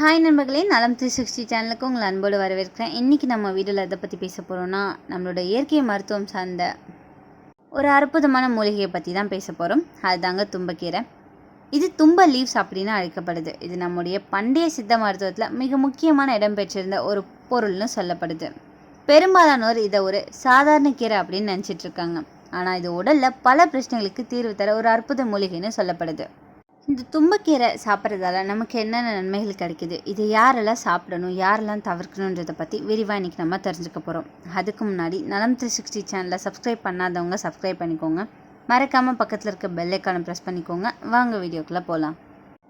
Hi நண்பர்களே நலம் three sixty சேனலுக்கு உங்களை அன்போடு வரவேற்கிறேன். இன்றைக்கி நம்ம வீடியோவில் எதை பற்றி பேச போகிறோம்னா நம்மளோட இயற்கை மருத்துவம் சார்ந்த ஒரு அற்புதமான மூலிகையை பற்றி தான் பேச போகிறோம் அதுதாங்க தும்பக்கீரை. இது தும்ப லீவ்ஸ் அப்படின்னு அழைக்கப்படுது. இது நம்முடைய பண்டைய சித்த மருத்துவத்தில் மிக முக்கியமான இடம் பெற்றிருந்த ஒரு பொருள்னு சொல்லப்படுது. பெரும்பாலானோர் இதை ஒரு சாதாரண கீரை அப்படின்னு நினச்சிட்டு இருக்காங்க. ஆனால் இது உடலில் பல பிரச்சனைகளுக்கு தீர்வு தர ஒரு அற்புத மூலிகைன்னு சொல்லப்படுது. இந்த தும்பக்கீரை சாப்பிட்றதால நமக்கு என்னென்ன நன்மைகள் கிடைக்குது? இதை யாரெல்லாம் சாப்பிடணும்? யாரெல்லாம் தவிர்க்கணுன்றதை பற்றி விரிவாக இன்றைக்கி நம்ம தெரிஞ்சுக்க போகிறோம் அதுக்கு முன்னாடி நலம் த்ரீ சிக்ஸ்டி சேனலை சப்ஸ்கிரைப் பண்ணாதவங்க சப்ஸ்கிரைப் பண்ணிக்கோங்க. மறக்காமல் பக்கத்தில் இருக்க பெல் ப்ரெஸ் பண்ணிக்கோங்க. வாங்க வீடியோக்குள்ளே போகலாம்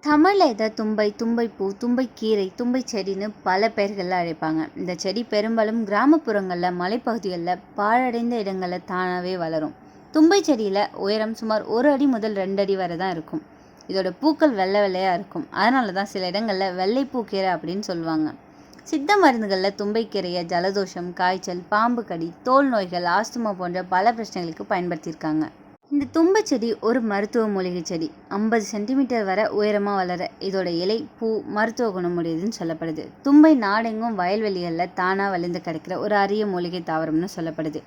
தமிழில் இதை தும்பை தும்பைப்பூ தும்பைக்கீரை தும்பை செடின்னு பல பெயர்களில் அழைப்பாங்க. இந்த செடி பெரும்பாலும் கிராமப்புறங்களில் மலைப்பகுதிகளில் பாழடைந்த இடங்களில் தானாகவே வளரும். தும்பை செடியில் உயரம் சுமார் ஒரு அடி முதல் ரெண்டு அடி வரை தான் இருக்கும். இதோட பூக்கள் வெள்ளை வெள்ளையாக இருக்கும். அதனால தான் சில இடங்களில் வெள்ளைப்பூக்கீரை அப்படின்னு சொல்லுவாங்க. சித்த மருந்துகளில் தும்பைக்கீரையை ஜலதோஷம் காய்ச்சல் பாம்பு கடி தோல் நோய்கள் ஆஸ்துமா போன்ற பல பிரச்சனைகளுக்கு பயன்படுத்தியிருக்காங்க. இந்த தும்பை செடி ஒரு மருத்துவ மூலிகை செடி. ஐம்பது சென்டிமீட்டர் வரை உயரமாக வளர இதோட இலை பூ மருத்துவ குணமுடையதுன்னு சொல்லப்படுது. தும்பை நாடெங்கும் வயல்வெளிகளில் தானாக வளர்ந்து கிடைக்கிற ஒரு அரிய மூலிகை தாவரம்னு சொல்லப்படுது.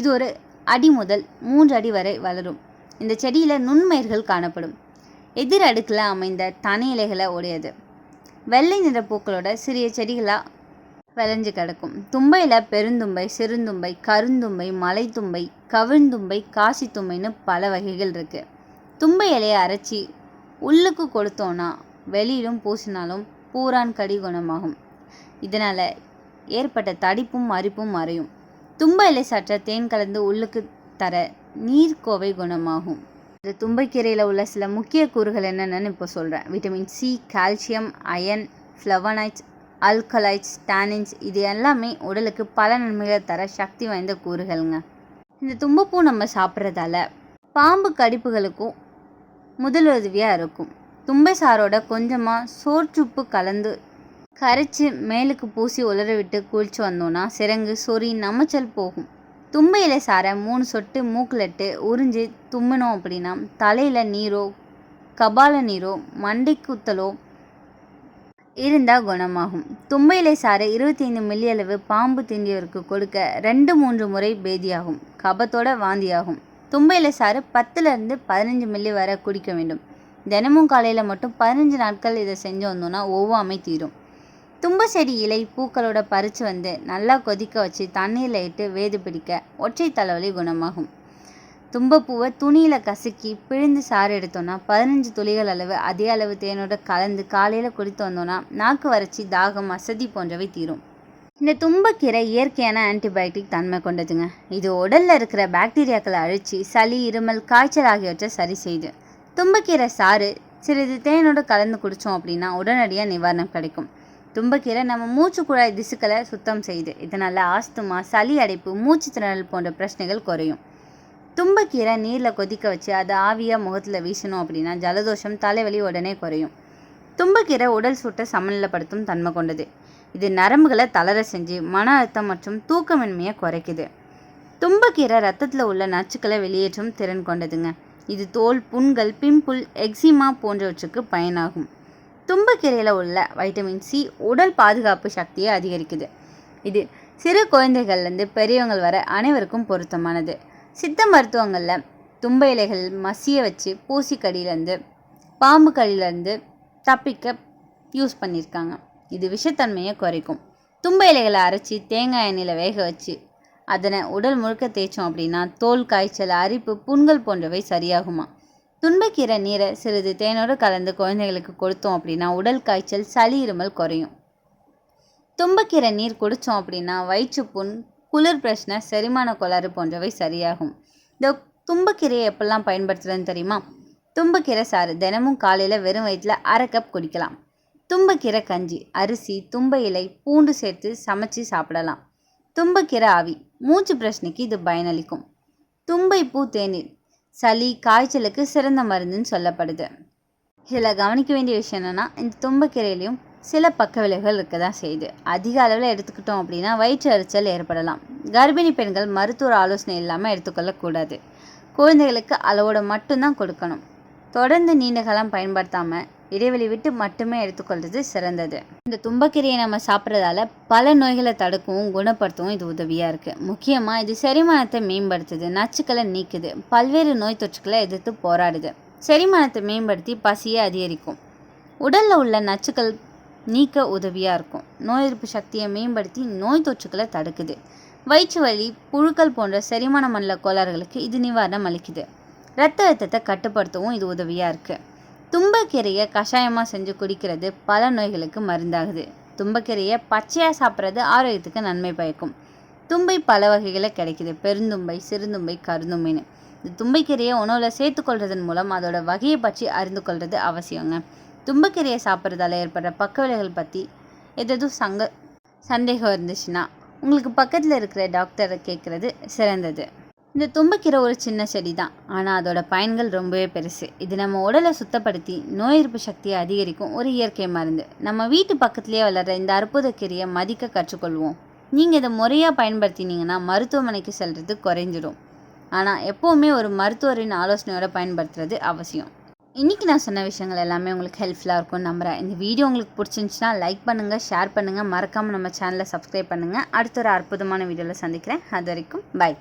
இது ஒரு அடி முதல் மூன்று அடி வரை வளரும். இந்த செடியில் நுண்மயிர்கள் காணப்படும். எதிர் அடுக்கில் அமைந்த தனி இலைகளை உடையது வெள்ளை நிற பூக்களோட சிறிய செடிகளாக விளைஞ்சு கிடக்கும். தும்பையில் பெருந்தும்பை சிறுந்தும்பை கருந்தும்பை மலைத்தும்பை கவிழ்ந்தும்பை காசித்தும்பைன்னு பல வகைகள் இருக்குது தும்பை இலையை அரைச்சி உள்ளுக்கு கொடுத்தோன்னா வெளியிலும் பூசினாலும் பூரான் கடி குணமாகும் இதனால் ஏற்பட்ட தடிப்பும் அரிப்பும் மறையும். தும்ப இலை சற்ற தேன் கலந்து உள்ளுக்கு தர நீர்க்கோவை குணமாகும். இந்த தும்பைக்கீரையில் உள்ள சில முக்கிய கூறுகள் என்னென்னு இப்போ சொல்கிறேன் vitamin C calcium iron flavonoids alkaloids tannins இது எல்லாமே உடலுக்கு பல நன்மைகளை தர சக்தி வாய்ந்த கூறுகள்ங்க. இந்த தும்பப்பூ நம்ம சாப்பிட்றதால பாம்பு கடிப்புகளுக்கும் முதலுதவியாக இருக்கும். தும்பை சாரோட கொஞ்சமாக சோற்றுப்பு கலந்து கரைச்சி மேலுக்கு பூசி உலர விட்டு குளிச்சு வந்தோன்னா சிரங்கு சொறி நமைச்சல் போகும். தும்பை இலை சாரை மூணு சொட்டு மூக்கிலட்டு உறிஞ்சி தும்பினோம் அப்படின்னா தலையில் நீரோ கபால நீரோ மண்டைக்குத்தலோ இருந்தால் குணமாகும். தும்பை இலை சாறு இருபத்தி ஐந்து மில்லி அளவு பாம்பு திண்டியவருக்கு கொடுக்க ரெண்டு மூன்று முறை பேதியாகும். கபத்தோட வாந்தியாகும். தும்பை இலை சாறு பத்துலேருந்து பதினஞ்சு மில்லி வரை குடிக்க வேண்டும். தினமும் காலையில் மட்டும் பதினஞ்சு நாட்கள் இதை செஞ்சு வந்தோன்னா ஒவ்வாமை தீரும். தும்ப செடி இலை பூக்களோட பறித்து வந்து நல்லா கொதிக்க வச்சு தண்ணீரில் இட்டு வேது பிடிக்க ஒற்றை தலைவலி குணமாகும். தும்பப்பூவை துணியில் கசக்கி பிழிந்து சாறு எடுத்தோன்னா பதினஞ்சு துளிகள் அளவு அதே அளவு தேனோட கலந்து காலையில் குடித்து வந்தோன்னா நாக்கு வறட்சி தாகம் அசதி போன்றவை தீரும். இந்த தும்பக்கீரை இயற்கையான ஆன்டிபயோட்டிக் தன்மை கொண்டதுங்க. இது உடலில் இருக்கிற பாக்டீரியாக்களை அழித்து சளி இருமல் காய்ச்சல் ஆகியவற்றை சரி செய்யுது. தும்பக்கீரை சாறு சிறிது தேனோடு கலந்து குடித்தோம் அப்படின்னா உடனடியாக நிவாரணம் கிடைக்கும். தும்பக்கீரை நம்ம மூச்சு குழாய் திசுக்களை சுத்தம் செய்யுது. இதனால் ஆஸ்துமா சளி அடைப்பு மூச்சு திணறல் போன்ற பிரச்சனைகள் குறையும். தும்பக்கீரை நீரில் கொதிக்க வச்சு அதை ஆவியாக முகத்தில் வீசணும் அப்படின்னா ஜலதோஷம் தலைவலி உடனே குறையும். தும்பக்கீரை உடல் சூட்டை சமநிலைப்படுத்தும் தன்மை கொண்டது. இது நரம்புகளை தளர செஞ்சு மன அழுத்தம் மற்றும் தூக்கமின்மையை குறைக்குது. தும்பக்கீரை ரத்தத்தில் உள்ள நச்சுக்களை வெளியேற்றும் திறன் கொண்டதுங்க. இது தோல் புண்கள் பிம்புல் எக்ஸிமா போன்றவற்றுக்கு பயனாகும். தும்பக்கீரையில் உள்ள வைட்டமின் சி உடல் பாதுகாப்பு சக்தியை அதிகரிக்குது. இது சிறு குழந்தைகள்லேருந்து பெரியவங்கள் வர அனைவருக்கும் பொருத்தமானது. சித்த மருத்துவங்களில் தும்ப இலைகள் மசிய வச்சு பூசிக்கடியிலேருந்து பாம்பு கடியிலேருந்து தப்பிக்க யூஸ் பண்ணியிருக்காங்க. இது விஷத்தன்மையை குறைக்கும். தும்ப இலைகளை அரைச்சி தேங்காய் எண்ணெயில் வேக வச்சு அதனை உடல் முழுக்க தேய்ச்சோம் அப்படின்னா தோல் காய்ச்சல் அரிப்பு புண்கள் போன்றவை சரியாகுமா? துன்பக்கீரை நீரை சிறிது தேனோடு கலந்து குழந்தைகளுக்கு கொடுத்தோம் அப்படின்னா உடல் காய்ச்சல் சளி இருமல் குறையும். தும்பக்கீரை நீர் குடித்தோம் அப்படின்னா வயிற்றுப்புண் குளிர் பிரச்சனை செரிமான கோளாறு போன்றவை சரியாகும். இந்த தும்பக்கீரையை எப்பெல்லாம் பயன்படுத்துறதுன்னு தெரியுமா? தும்பக்கீரை சாறு தினமும் காலையில் வெறும் வயிற்றில் அரை கப் குடிக்கலாம். தும்பக்கீரை கஞ்சி அரிசி தும்ப இலை பூண்டு சேர்த்து சமைச்சு சாப்பிடலாம். தும்பக்கீரை ஆவி மூச்சு பிரச்சனைக்கு இது பயனளிக்கும். தும்பை பூ தேநீர் சளி காய்ச்சலுக்கு சிறந்த மருந்துன்னு சொல்லப்படுது. இதில் கவனிக்க வேண்டிய விஷயம் என்னென்னா இந்த தும்பக்கீரையிலையும் சில பக்க விளைவுகள் இருக்க தான் செய்யுது. அதிக அளவில் எடுத்துக்கிட்டோம் அப்படின்னா வயிற்று எரிச்சல் ஏற்படலாம். கர்ப்பிணி பெண்கள் மருத்துவ ஆலோசனை இல்லாமல் எடுத்துக்கொள்ளக்கூடாது குழந்தைகளுக்கு அளவோட மட்டும்தான் கொடுக்கணும். தொடர்ந்து நீண்ட காலம் பயன்படுத்தாமல் இடைவெளி விட்டு மட்டுமே எடுத்துக்கொள்வது சிறந்தது. இந்த தும்பக்கீரையை நம்ம சாப்பிட்றதால பல நோய்களை தடுக்கவும் குணப்படுத்தவும் இது உதவியாக இருக்குது முக்கியமாக இது செரிமானத்தை மேம்படுத்துது நச்சுக்களை நீக்குது பல்வேறு நோய் தொற்றுக்களை எதிர்த்து போராடுது. செரிமானத்தை மேம்படுத்தி பசியை அதிகரிக்கும். உடலில் உள்ள நச்சுக்கள் நீக்க உதவியாக இருக்கும். நோய் எதிர்ப்பு சக்தியை மேம்படுத்தி நோய் தொற்றுக்களை தடுக்குது. வயிற்று வலி புழுக்கள் போன்ற செரிமான மண்டல கோளாறுகளுக்கு இது நிவாரணம் அளிக்குது. ரத்த அழுத்தத்தை கட்டுப்படுத்தவும் இது உதவியாக இருக்குது தும்பக்கீரையை கஷாயமாக செஞ்சு குடிக்கிறது பல நோய்களுக்கு மருந்தாகுது. தும்பக்கீரையை பச்சையாக சாப்பிட்றது ஆரோக்கியத்துக்கு நன்மை பயக்கும். தும்பை பல வகைகளில் கிடைக்குது. பெருந்தும்பை சிறுதும்பை கருந்தும்பைன்னு. இந்த தும்பைக்கீரையை உணவில் சேர்த்துக்கொள்றதன் மூலம் அதோட வகையை பற்றி அறிந்து கொள்வது அவசியங்க. தும்பக்கீரையை சாப்பிட்றதால ஏற்படுற பக்க பற்றி எதுவும் சங்க சந்தேகம் இருந்துச்சுன்னா உங்களுக்கு பக்கத்தில் இருக்கிற டாக்டரை கேட்குறது சிறந்தது. இந்த தும்பக்கீரை ஒரு சின்ன செடி தான் ஆனால் அதோட பயன்கள் ரொம்பவே பெருசு. இது நம்ம உடலை சுத்தப்படுத்தி நோய் எதிர்ப்பு சக்தியை அதிகரிக்கும் ஒரு இயற்கை மருந்து. நம்ம வீட்டு பக்கத்துலேயே வளர்கிற இந்த அற்புத கீரையை மதிக்க கற்றுக்கொள்வோம். நீங்கள் இதை முறையாக பயன்படுத்தினீங்கன்னா மருத்துவமனைக்கு செல்கிறது குறைஞ்சிடும் ஆனால் எப்போவுமே ஒரு மருத்துவரின் ஆலோசனையோட பயன்படுத்துறது அவசியம். இன்றைக்கி நான் சொன்ன விஷயங்கள் எல்லாமே உங்களுக்கு ஹெல்ப்ஃபுல்லாக இருக்கும்னு நம்புகிறேன் இந்த வீடியோ உங்களுக்கு பிடிச்சிருந்துச்சுன்னா லைக் பண்ணுங்கள் ஷேர் பண்ணுங்கள் மறக்காமல் நம்ம சேனலை சப்ஸ்கிரைப் பண்ணுங்கள் அடுத்த ஒரு அற்புதமான வீடியோவில் சந்திக்கிறேன். அது வரைக்கும் பை